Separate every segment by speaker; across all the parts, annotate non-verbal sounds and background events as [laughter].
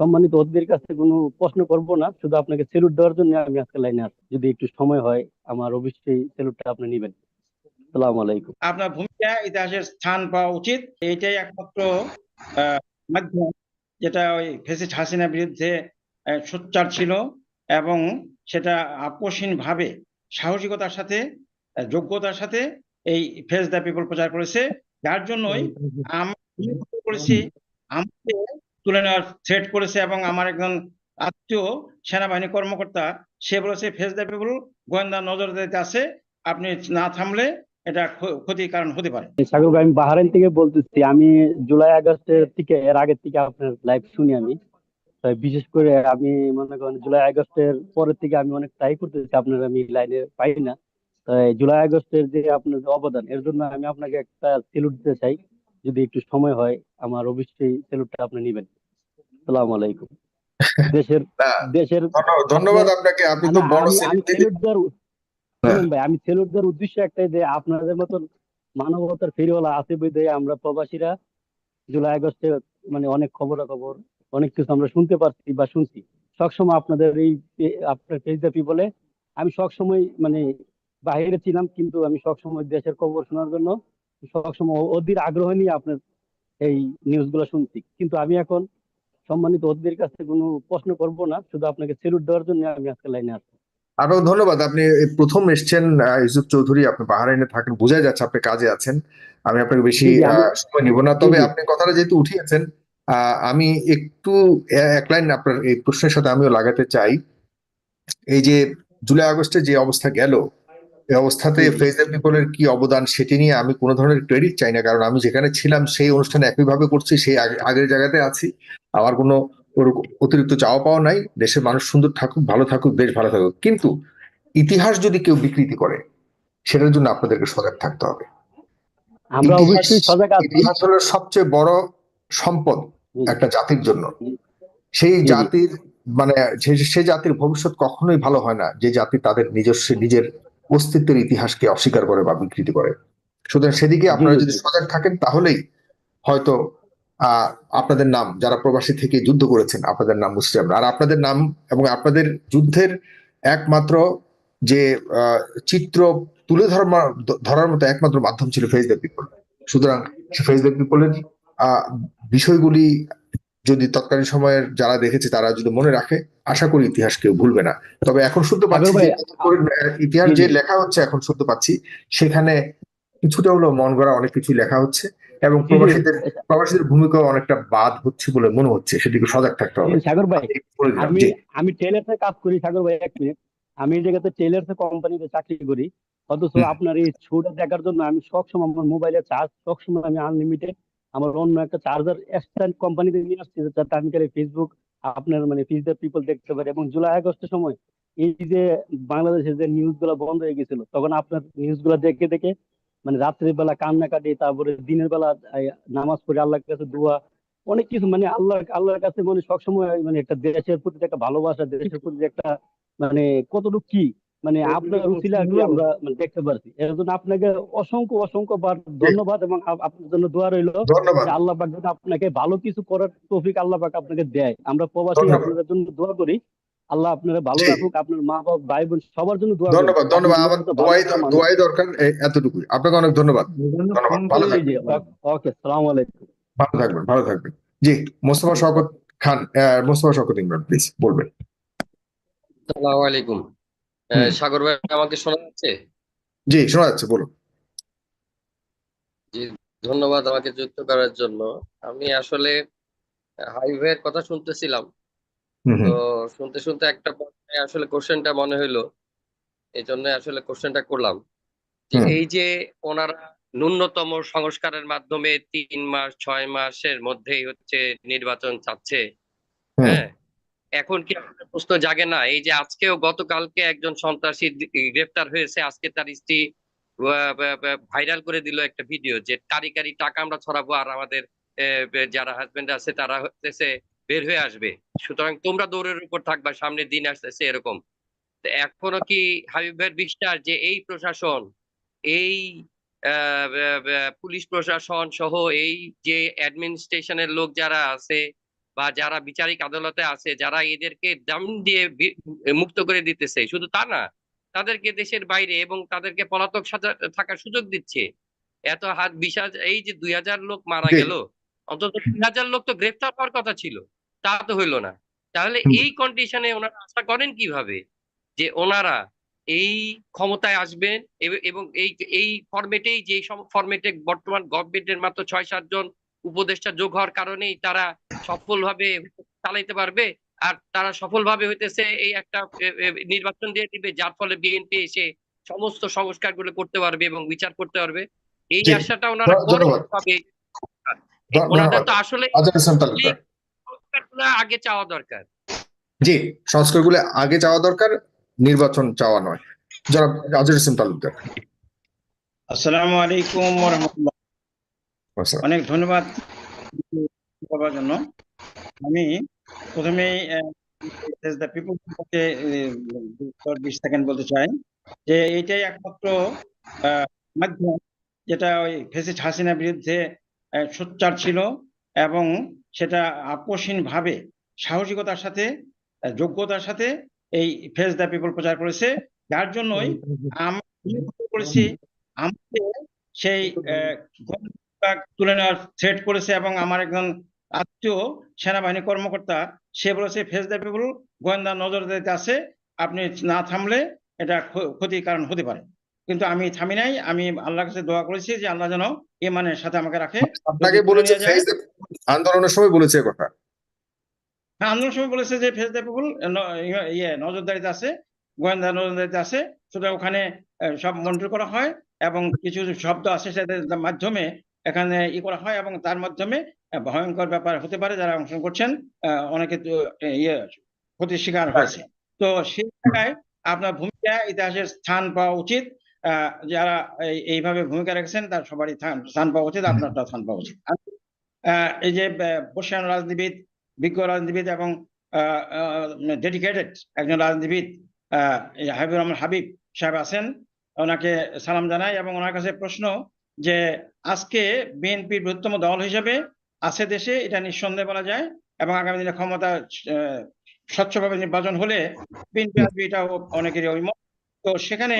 Speaker 1: সম্মানিত অতিথির কাছে কোনো প্রশ্ন করব না শুধু আপনাকে সেলুট দেওয়ার জন্য আমি আজকে লাইনে আসছি যদি একটু সময় হয় আমার অবশ্যই সেলুটটা আপনি নেবেন। সালাম আলাইকুম।
Speaker 2: আপনার ভূমিকা ইতিহাসের স্থান পাওয়া উচিত। এইটাই একমাত্র মাধ্যম যেটা ওই ফেসিস্ট হাসিনার বিরুদ্ধে সোচ্চার ছিল এবং সেটা আপোষহীন ভাবে সাহসিকতার সাথে যোগ্যতার সাথে এই ফেস দ্য পিপল প্রচার করেছে। যার জন্যই আমরা মনে করেছি। আমাকে তুলে নেওয়ার থ্রেট করেছে এবং আমার একজন আত্মীয় সেনাবাহিনী কর্মকর্তা, সে বলেছে, ফেস দ্য পিপল গোয়েন্দা নজরদারিতে আছে, আপনি না থামলে এটা ক্ষ- ক্ষতির কারণ হতে পারে।
Speaker 1: সাগর আমি বাহারাইন থেকে বলতেছি, আমি জুলাই আগস্টের থেকে, এর আগের থেকে আপনার লাইভ শুনি আমি। বিশেষ করে আমি মনে করেন, জুলাই আগস্টের পরের থেকে আমি অনেক ট্রাই করতেছি, আপনার আমি লাইনে পাই না। জুলাই আগস্টের যে আপনার অবদান, এর জন্য আমি আপনাকে একটা সেলুট দিতে চাই। যদি একটু সময় হয়, আমার অবশ্যই সেলুটটা আপনি নেবেন। সালাম আলাইকুম। [laughs] দেশের দেশের
Speaker 3: ধন্যবাদ আপনাকে আপনি তো বড়
Speaker 1: শুনুন ভাই আমি সেলুট দেওয়ার উদ্দেশ্য একটাই যে আপনাদের মতন মানবতার ফেরিওয়ালা আছে আমরা প্রবাসীরা জুলাই আগস্টে মানে অনেক খবরাখবর অনেক কিছু আমরা শুনতে পারছি বা শুনছি। সবসময় আপনাদের এই আপনার পেজ দ্য পিপলে আমি সবসময় মানে বাইরে ছিলাম কিন্তু আমি সবসময় দেশের খবর শোনার জন্য সবসময় অধীর আগ্রহ নিয়ে আপনার এই নিউজগুলো শুনছি। কিন্তু আমি এখন সম্মানিত অতিথির কাছে কোনো প্রশ্ন করব না শুধু আপনাকে সেলুট দেওয়ার জন্য আমি আজকে লাইনে আসছি
Speaker 3: আপনাকে ধন্যবাদ আপনি প্রথম এসেছেন ইউসুফ চৌধুরী আপনি বাহারাইনে থাকেন বোঝা যাচ্ছে আপনি কাজে আছেন আমি আপনাকে বেশি সময় নিব না তবে। আপনি কথাটা যেহেতু উঠিয়েছেন আহ, আমি একটু এক লাইন আপনার এই প্রশ্নের সাথে আমিও লাগাতে চাই এই যে জুলাই আগস্টে যে অবস্থা গেল এই অবস্থাতে। ফেজ পিপলের কি অবদান সেটি নিয়ে আমি কোনো ধরনের ক্রেডিট চাই না। কারণ আমি যেখানে ছিলাম সেই অনুষ্ঠানে একইভাবে করছি সেই আগে- আগের জায়গাতে আছি। আমার কোনো অতিরিক্ত চাওয়া পাওয়া নাই। দেশের মানুষ সুন্দর থাকুক ভালো থাকুক দেশ ভালো থাকুক। কিন্তু ইতিহাস যদি কেউ বিকৃতি করে সেটার জন্য আপনাদেরকে সজাগ থাকতে হবে।
Speaker 1: আমরা অবশ্যই সজাগ
Speaker 3: ইতিহাস হলো সবচেয়ে বড় সম্পদ একটা জাতির জন্য। সেই জাতির মানে সে জাতির ভবিষ্যৎ কখনোই ভালো হয় না। যে জাতি তাদের নিজস্ব নিজের অস্তিত্বের ইতিহাসকে অস্বীকার করে বা বিকৃতি করে। সুতরাং সেদিকে আপনারা যদি সজাগ থাকেন তাহলেই হয়তো আপনাদের নাম যারা প্রবাসী থেকে যুদ্ধ করেছেন আপনাদের নাম যাবে। আর আপনাদের নাম এবং আপনাদের যুদ্ধের একমাত্র যে চিত্র তুলে ধরার মা- ধরার মতো একমাত্র মাধ্যম ছিল ফেস দ্য পিপল সুতরাং ফেস দ্য পিপলের বিষয়গুলি যদি তৎকালীন সময়ের যারা দেখেছে তারা যদি মনে রাখে আশা করি ইতিহাস কেউ ভুলবে না। তবে এখন শুনতে পাচ্ছি ইতিহাস যে লেখা হচ্ছে এখন শুনতে পাচ্ছি সেখানে কিছুটা হলেও মন গড়া অনেক কিছু লেখা হচ্ছে এবং। প্রবাসীদের প্রবাসীদের ভূমিকাও অনেকটা বাদ হচ্ছে বলে মনে হচ্ছে সেদিকে সজাগ থাকতে হবে।
Speaker 1: সাগর ভাই আমি। আমি টেলার্সে কাজ করি সাগর ভাই এক মিনিট আমি এই জায়গাতে টেলার্সে কোম্পানিতে চাকরি করি অথচ আপনার এই ছোট দেখার জন্য আমি সবসময় আমার মোবাইলের চার্জ সবসময় আমি আনলিমিটেড আমার অন্য একটা চার্জার এক্সট্রা কোম্পানিতে নিয়ে আসছি, যাতে আমি ফেসবুক আপনার মানে ফিজ পিপল দেখতে পারি। এবং জুলাই, আগস্টের সময় এই যে বাংলাদেশের যে নিউজগুলো বন্ধ হয়ে গেছিল, তখন আপনার নিউজগুলো দেখে দেখে মানে রাত্রের বেলা কান্নাকাটি তারপরে দিনের বেলা নামাজ পড়ে আল্লাহর কাছে দোয়া, অনেক কিছু মানে আল্লাহ, আল্লাহর কাছে মানে সবসময় মানে একটা দেশের প্রতি একটা ভালোবাসা, দেশের প্রতি একটা মানে কতটুকু কি মানে আপনার উচিলা আর কি আমরা মানে দেখতে পারছি। এর জন্য আপনাকে অসংখ্য অসংখ্য বার ধন্যবাদ এবং আপনার জন্য দোয়া রইল
Speaker 3: ধন্যবাদ।
Speaker 1: আল্লাহ পাক যাতে আপনাকে ভালো কিছু করার তৌফিক আল্লাহ পাক আপনাকে দেয়। আমরা প্রবাসী আপনাদের জন্য দোয়া করি। আল্লাহ আপনারা ভালো রাখুক আপনার মা বাবা ভাই বোন সবার জন্য দোয়া
Speaker 3: ধন্যবাদ ধন্যবাদ। আমার দোয়াই দোয়াই দরকার এতটুকুই। আপনাকে অনেক ধন্যবাদ। ধন্যবাদ। ভালো থাকবেন।
Speaker 1: ওকে সালাম আলাইকুম।
Speaker 3: ভালো থাকবেন ভালো থাকবেন। জি মোস্তফা শওকত খান মোস্তফা শওকত ইমরান প্লিজ বলবেন।
Speaker 4: আসসালামু আলাইকুম। সাগর ভাই আমাকে শোনা যাচ্ছে?
Speaker 3: জি শোনা যাচ্ছে বলুন।
Speaker 4: জি ধন্যবাদ আমাকে যুক্ত করার জন্য। আমি আসলে হাইওয়ের কথা শুনতেছিলাম। তো শুনতে শুনতে একটা পর্যায়ে আসলে কোশ্চেনটা মনে হইল। এই জন্য আসলে কোশ্চেনটা করলাম। যে এই যে ওনারা ন্যূনতম সংস্কারের মাধ্যমে তিন মাস ছয় মাসের মধ্যেই হচ্ছে নির্বাচন চাচ্ছে হ্যাঁ? এখন কি আপনার প্রশ্ন জাগে না? এই যে আজকেও গতকালকে একজন সন্ত্রাসী গ্রেফতার হয়েছে, আজকে তার স্ত্রী ভাইরাল করে দিল একটা ভিডিও যে কারি কারি টাকা আমরা ছড়াবো আর আমাদের যারা হাজবেন্ড আছে তারা হচ্ছে বের হয়ে আসবে। সুতরাং তোমরা দৌড়ের উপর থাকবা সামনের দিন আসতেছে এরকম। এখনও কি হাবিব ভাইয়ের বিশ্বাস যে এই প্রশাসন, এই পুলিশ প্রশাসন সহ এই যে অ্যাডমিনিস্ট্রেশনের লোক যারা আছে বা যারা বিচারিক আদালতে আছে যারা এদেরকে জামিন দিয়ে মুক্ত করে দিতেছে শুধু তা না তাদেরকে দেশের বাইরে এবং তাদেরকে পলাতক সাজা- থাকার সুযোগ দিচ্ছে। এত হাত বিশ এই যে দুই হাজার লোক মারা গেল অন্তত তিন হাজার লোক তো গ্রেফতার হওয়ার কথা ছিল তা তো হইল না। তাহলে এই কন্ডিশনে ওনারা আশা করেন কীভাবে? যে ওনারা এই ক্ষমতায় আসবেন এবং এই এই ফরম্যাটেই যে ফরম্যাটে বর্তমান গভর্নমেন্টের মাত্র ছয় সাতজন উপদেষ্টা যোগ হওয়ার কারণেই তারা সফলভাবে চালাইতে পারবে আর তারা সফলভাবে হইতেছে এই একটা নির্বাচন দিয়ে দিবে যার ফলে বিএনপি এসে সমস্ত সংস্কারগুলো করতে পারবে এবং বিচার করতে পারবে। এই আশাটা ওনারা
Speaker 3: ধ-
Speaker 4: ওনাদের তো আসলে আগে চাওয়া দরকার।
Speaker 3: জি সংস্কারগুলো আগে চাওয়া দরকার নির্বাচন চাওয়া নয়। জনাব আজহার ইসলাম তালুকদার।
Speaker 2: আসসালামু আলাইকুম। অনেক ধন্যবাদ করার জন্য। আমি প্রথমেই দ্য পিপল বিশ সেকেন্ড বলতে চাই যে এইটাই একমাত্র মাধ্যম যেটা ওই ফেসিস্ট হাসিনার বিরুদ্ধে সোচ্চার ছিল এবং সেটা আপোষহীন ভাবে সাহসিকতার সাথে যোগ্যতার সাথে এই ফেস দ্য পিপল প্রচার করেছে। যার জন্যই আমরা মনে করেছি আমাকে সেই তুলে নেওয়ার থ্রেট করেছে এবং আমার একজন আত্মীয় সেনাবাহিনী কর্মকর্তা সে বলেছে ফেস দ্য পিপল গোয়েন্দা নজরদারিতে আছে আপনি না থামলে এটা ক্ষতির কারণ হতে পারে। কিন্তু আমি থামি নাই আমি আল্লাহর কাছে দোয়া করেছি যে আল্লাহ যেন ইমানের সাথে আমাকে রাখে।
Speaker 3: আপনাকে বলেছে আন্দোলনের সময় বলেছে কথা?
Speaker 2: হ্যাঁ আন্দোলন সময় বলেছে যে ফেস দ্য পিপল ইয়ে নজরদারিতে আছে গোয়েন্দা নজরদারিতে আছে সুতরাং ওখানে সব মনিটর করা হয় এবং কিছু কিছু শব্দ আছে সেটার মাধ্যমে এখানে ই করা হয় এবং তার মাধ্যমে ভয়ঙ্কর ব্যাপার হতে পারে যারা অংশগ্রহণ করছেন অনেকে তো ইয়ে ক্ষতির শিকার হয়েছে। তো সেই জায়গায় আপনার ভূমিকা ইতিহাসের স্থান পাওয়া উচিত। আহ, যারা এইভাবে ভূমিকা রেখেছেন তার সবারই স্থান পাওয়া উচিত আপনারটা স্থান পাওয়া উচিত। এই যে বর্ষিয়ান রাজনীতিবিদ বিজ্ঞ রাজনীতিবিদ এবং ডেডিকেটেড একজন রাজনীতিবিদ হাবিবুর রহমান হাবিব সাহেব আছেন। ওনাকে সালাম জানাই এবং ওনার কাছে প্রশ্ন যে আজকে বিএনপির বৃহত্তম দল হিসেবে আছে দেশে, এটা নিঃসন্দেহে বলা যায় এবং আগামী দিনে ক্ষমতা স্বচ্ছভাবে নির্বাচন হলে বিএনপি আসবে এটাও অনেকেরই অভিমত। তো সেখানে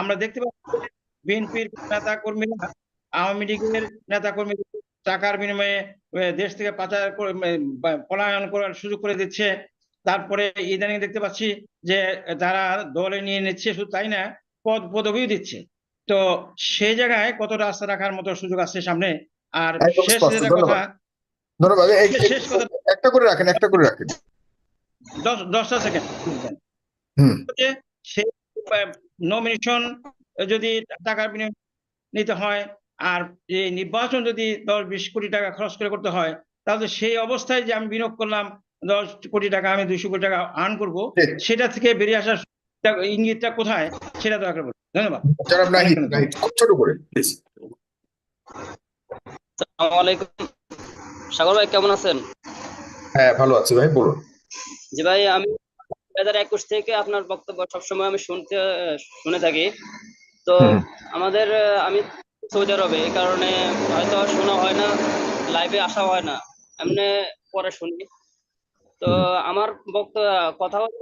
Speaker 2: আমরা দেখতে পাচ্ছি বিএনপির নেতা কর্মীরা আওয়ামী লীগের নেতা কর্মীদের টাকার বিনিময়ে দেশ থেকে পাচার পলায়ন করার সুযোগ করে দিচ্ছে। তারপরে ইদানিং দেখতে পাচ্ছি যে তারা দলে নিয়ে নিচ্ছে, শুধু তাই না, পদ পদবিও দিচ্ছে। তো সেই জায়গায় কতটা আস্থা রাখার মতো সুযোগ আছে সামনে? আর
Speaker 3: একদম
Speaker 2: শেষ যেটা কথা
Speaker 3: ধন্যবাদ। এ- এ-
Speaker 2: শেষ কথা
Speaker 3: একটা করে রাখেন একটা করে রাখেন।
Speaker 2: দশ দশটা সেকেন্ড সেই নমিনেশন যদি টাকার বিনিময়ে নিতে হয় আর এই নির্বাচন যদি দশ বিশ কোটি টাকা খরচ করে করতে হয় তাহলে সেই অবস্থায় যে আমি বিনিয়োগ করলাম দশ কোটি টাকা আমি দুইশো কোটি টাকা আর্ন করব। সেটা থেকে বেরিয়ে আসার ইঙ্গিতটা কোথায়? সেটা দয়া করে বলুন। ধন্যবাদ।
Speaker 3: ছোট করে।
Speaker 5: আলাইকুম। সাগর ভাই কেমন আছেন?
Speaker 3: হ্যাঁ ভালো আছি ভাই বলুন।
Speaker 5: জি ভাই আমি দুই হাজার একুশ থেকে আপনার বক্তব্য সবসময় আমি শুনতে শুনে থাকি। তো আমাদের আমি সৌদি আরবে এই কারণে হয়তো শোনা হয় না লাইভে আসা হয় না। এমনি পরে শুনি। তো আমার বক্তব্য কথা হলো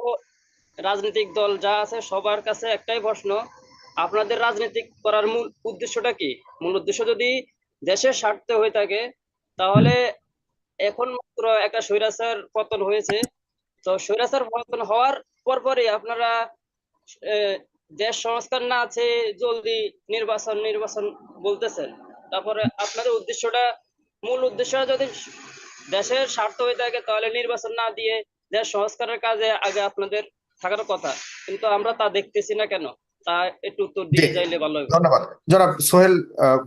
Speaker 5: রাজনৈতিক দল যা আছে সবার কাছে একটাই প্রশ্ন, আপনাদের রাজনীতি করার মূল উদ্দেশ্যটা কি? মূল উদ্দেশ্য যদি দেশের স্বার্থে হয়ে থাকে, তাহলে এখন মাত্র একটা স্বৈরাচার পতন হয়েছে। তো স্বৈরাচার পতন হওয়ার পরপরই আপনারা দেশ সংস্কার না আছে জলদি নির্বাচন নির্বাচন বলতেছেন। তারপরে আপনাদের উদ্দেশ্যটা, মূল উদ্দেশ্য যদি দেশের স্বার্থ হয়ে থাকে, তাহলে নির্বাচন না দিয়ে দেশ সংস্কারের কাজে আগে আপনাদের থাকার কথা। কিন্তু আমরা তা দেখতেছি না কেন? তা একটু উত্তর দিয়ে যাইলে ভালো হবে
Speaker 3: ধন্যবাদ। জনাব সোহেল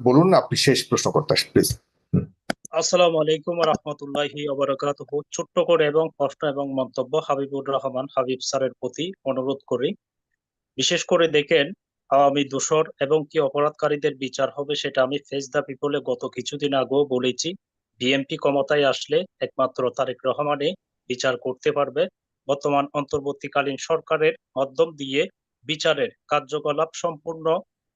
Speaker 3: বলুন আপনি শেষ প্রশ্ন করতে প্লিজ।
Speaker 6: আসসালামু আলাইকুম রহমতুল্লাহি অবরাকাতুহ ছোট্ট করে এবং প্রশ্ন এবং মন্তব্য হাবিবুর রহমান হাবিব স্যারের প্রতি অনুরোধ করি। বিশেষ করে দেখেন আওয়ামী দোষর এবং কি অপরাধকারীদের বিচার হবে সেটা আমি ফেস দ্য পিপলে গত কিছুদিন আগেও বলেছি। বিএমপি ক্ষমতায় আসলে একমাত্র তারেক রহমানই বিচার করতে পারবে। বর্তমান অন্তর্বর্তীকালীন সরকারের মাধ্যম দিয়ে বিচারের কার্যকলাপ সম্পূর্ণ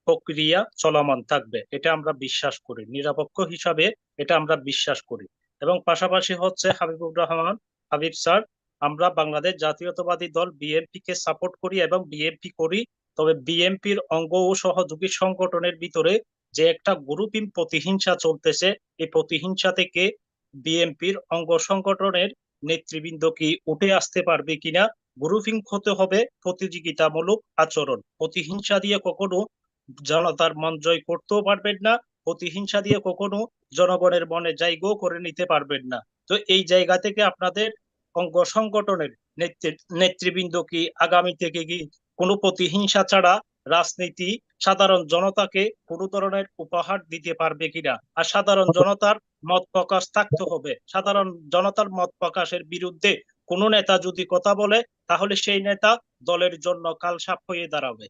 Speaker 6: প্রক্রিয়া চলমান থাকবে। এটা আমরা বিশ্বাস করি। নিরপেক্ষ হিসাবে এটা আমরা বিশ্বাস করি। এবং পাশাপাশি হচ্ছে হাবিবুর রহমান, হাবিব স্যার, আমরা বাংলাদেশ জাতীয়তাবাদী দল বিএনপি কে সাপোর্ট করি এবং বিএনপি করি। তবে বিএনপির অঙ্গ ও সহযোগী সংগঠনের ভিতরে যে একটা গ্রুপিং প্রতিহিংসা চলতেছে, এই প্রতিহিংসা থেকে বিএনপির অঙ্গ সংগঠনের নেতৃবৃন্দ কি উঠে আসতে পারবে কিনা? গ্রুপিং হতে হবে প্রতিযোগিতামূলক আচরণ। প্রতিহিংসা দিয়ে কখনো জনতার মন জয় করতেও পারবেন না। প্রতিহিংসা দিয়ে কখনো জনগণের মনে জায়গাও করে নিতে পারবেন না। তো এই জায়গা থেকে আপনাদের অঙ্গ সংগঠনের নেতৃ- নেতৃবৃন্দ কি আগামী থেকে কি কোনো প্রতিহিংসা ছাড়া রাজনীতি সাধারণ জনতাকে কোনো ধরনের উপহার দিতে পারবে কিনা? আর সাধারণ জনতার মত প্রকাশ থাকতে হবে। সাধারণ জনতার মত প্রকাশের বিরুদ্ধে কোন নেতা যদি কথা বলে, তাহলে সেই নেতা দলের জন্য কাল সাপ হয়ে দাঁড়াবে।